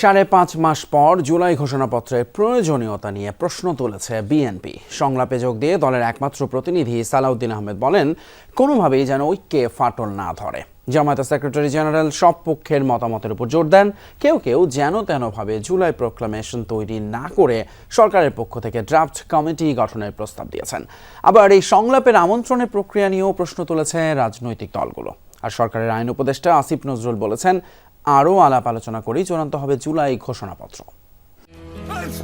সাড়ে পাঁচ মাস পর জুলাই ঘোষণাপত্রের প্রয়োজনীয়তা নিয়ে প্রশ্ন তুলেছে বিএনপি। সংলাপে যোগ দিয়ে দলের একমাত্র প্রতিনিধি সালাউদ্দিন আহমেদ বলেন, কোনোভাবেই যেন ঐক্যে ফাটল না ধরে। জামায়াতের সেক্রেটারি জেনারেল সব পক্ষের মতামতের উপর জোর দেন, কেউ কেউ যেন তেনভাবে জুলাই প্রোক্লামেশন তৈরি না করে সরকারের পক্ষ থেকে ড্রাফট কমিটি গঠনের প্রস্তাব দিয়েছেন। আবার এই সংলাপের আমন্ত্রণের প্রক্রিয়া নিয়েও প্রশ্ন তুলেছে রাজনৈতিক দলগুলো। আর সরকারের আইন উপদেষ্টা আসিফ নজরুল বলেছেন আরও আলাপ আলোচনা করেই চূড়ান্ত হবে জুলাই ঘোষণাপত্র।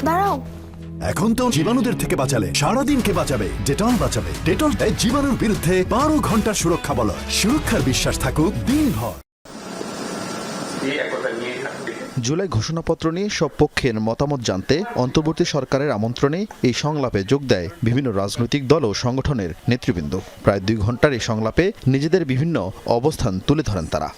দাঁড়াও। এখন তো জীবাণুদের থেকে বাঁচালে সারাদিন কে বাঁচাবে ডেটল বাঁচাবে। ডেটল দেয় জীবাণুর বিরুদ্ধে বারো ঘণ্টার সুরক্ষা বল। সুরক্ষার বিশ্বাস থাকুক দিনভর। জুলাই ঘোষণাপত্র নিয়ে সব পক্ষের মতামত জানতে অন্তর্বর্তী সরকারের আমন্ত্রণে এই সংলাপে যোগ দেয় বিভিন্ন রাজনৈতিক দল ও সংগঠনের নেতৃবৃন্দ। প্রায় দুই ঘণ্টার এই সংলাপে নিজেদের বিভিন্ন অবস্থান তুলে ধরেন তারা।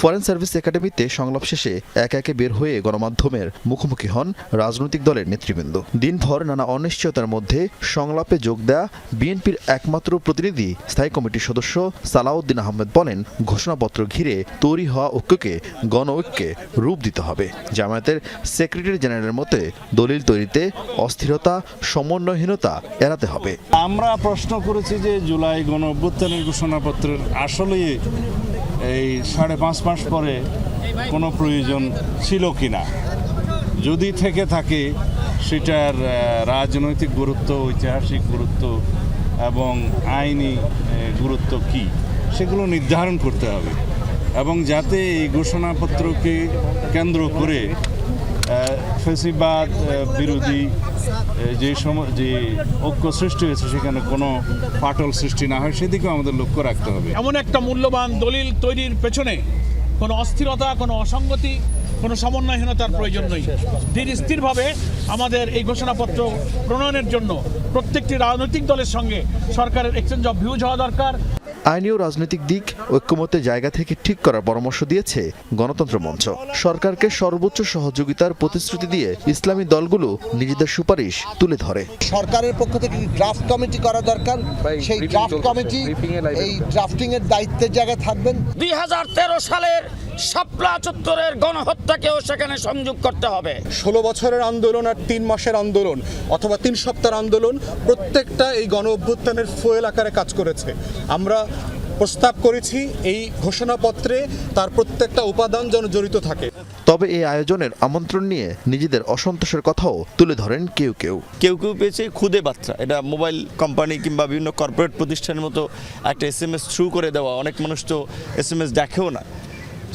ফরেন সার্ভিস একাডেমিতে সংলাপ শেষে একে একে বের হয়ে গণমাধ্যমের মুখোমুখি হন রাজনৈতিক দলের নেতৃবৃন্দ। দিনভর নানা অনিশ্চয়তার মধ্যে সংলাপে যোগ দেয়া বিএনপির একমাত্র প্রতিনিধি স্থায়ী কমিটির সদস্য সালাউদ্দিন আহমেদ বলেন, ঘোষণাপত্র ঘিরে তৈরি হওয়া ঐক্যকে গণ ঐক্যে রূপ দিতে হবে। জামায়াতের সেক্রেটারি জেনারেলের মতে, দলিল তৈরিতে অস্থিরতা, সমন্বয়হীনতা এড়াতে হবে। আমরা প্রশ্ন করেছি যে জুলাই গণ অভ্যুত্থানের ঘোষণাপত্রের আসলে এই সাড়ে পাঁচ মাস পরে কোনো প্রয়োজন ছিল কি না? যদি থেকে থাকে, সেটার রাজনৈতিক গুরুত্ব, ঐতিহাসিক গুরুত্ব এবং আইনি গুরুত্ব কি, সেগুলো নির্ধারণ করতে হবে। এবং যাতে এই ঘোষণাপত্রকে কেন্দ্র করে ফেসিবাদ বিরোধী যে সময় যে ঐক্য সৃষ্টি হয়েছে সেখানে কোনো ফাটল সৃষ্টি না হয়, সেদিকেও আমাদের লক্ষ্য রাখতে হবে। এমন একটা মূল্যবান দলিল তৈরির পেছনে কোনো অস্থিরতা, কোনো অসঙ্গতি, কোনো সমন্বয়হীনতার প্রয়োজন নেই। ধীর স্থিরভাবে আমাদের এই ঘোষণাপত্র প্রণয়নের জন্য প্রত্যেকটি রাজনৈতিক দলের সঙ্গে সরকারের এক্সচেঞ্জ অফ ভিউজ হওয়া দরকার। আইনি ও রাজনৈতিক দিক ঐক্যমতের জায়গা থেকে ঠিক করার পরামর্শ দিয়েছে গণতন্ত্র মঞ্চ। সরকারকে সর্বোচ্চ সহযোগিতার প্রতিশ্রুতি দিয়ে ইসলামী দলগুলো নিজেদের সুপারিশ তুলে ধরে। সরকারের পক্ষ থেকে ড্রাফট কমিটি করা দরকার সেই ড্রাফট কমিটি এই ড্রাফটিং এর দায়িত্বের জায়গায় থাকবেন। দুই হাজার তেরো সালের শাপলা চত্বরের গণহত্যাকেও সেখানে সংযোগ করতে হবে। ষোলো বছরের আন্দোলন আর তিন মাসের আন্দোলন অথবা তিন সপ্তাহের আন্দোলন প্রত্যেকটা এই গণ অভ্যুত্থানের ফুয়েল আকারে কাজ করেছে। আমরা প্রস্তাব করেছি এই ঘোষণাপত্রে তার প্রত্যেকটা উপাদান যেন জড়িত থাকে। তবে এই আয়োজনের আমন্ত্রণ নিয়ে নিজেদের অসন্তোষের কথাও তুলে ধরেন কেউ কেউ। কেউ কেউ পেয়েছে খুদে বার্তা। এটা মোবাইল কোম্পানি কিংবা বিভিন্ন কর্পোরেট প্রতিষ্ঠানের মতো একটা এস এম এস থ্রু করে দেওয়া। অনেক মানুষ তো এস এম এস দেখেও না।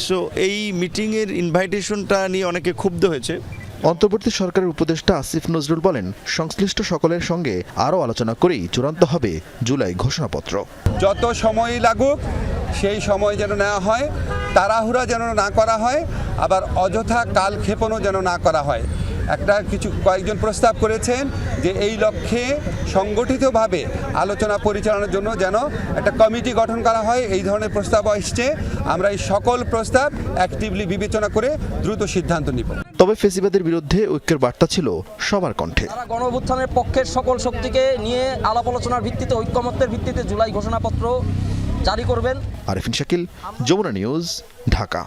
সো এই মিটিংয়ের ইনভাইটেশনটা নিয়ে অনেকে ক্ষুব্ধ হয়েছে। অন্তর্বর্তী সরকারের উপদেষ্টা আসিফ নজরুল বলেন সংশ্লিষ্ট সকলের সঙ্গে আরও আলোচনা করেই চূড়ান্ত হবে জুলাই ঘোষণাপত্র। যত সময় লাগুক সেই সময় যেন নেওয়া হয় তাড়াহুড়া যেন না করা হয় আবার অযথা কালক্ষেপণও যেন না করা হয়। একটা কিছু কয়েকজন প্রস্তাব করেছেন যে এই লক্ষ্যে সংগঠিতভাবে আলোচনা পরিচালনার জন্য যেন একটা কমিটি গঠন করা হয় এই ধরনের প্রস্তাব এসছে। আমরা এই সকল প্রস্তাব অ্যাক্টিভলি বিবেচনা করে দ্রুত সিদ্ধান্ত নিব। তবে ফেসিবাদের বিরুদ্ধে ঐক্যের বার্তা ছিল সবার কণ্ঠে। তারা গণঅভ্যুত্থানের পক্ষের সকল শক্তিকে নিয়ে আলাপ আলোচনার ভিত্তিতে ঐক্যমত্যের ভিত্তিতে জুলাই ঘোষণাপত্র জারি করবেন। আরেফিন শাকিল যমুনা নিউজ ঢাকা।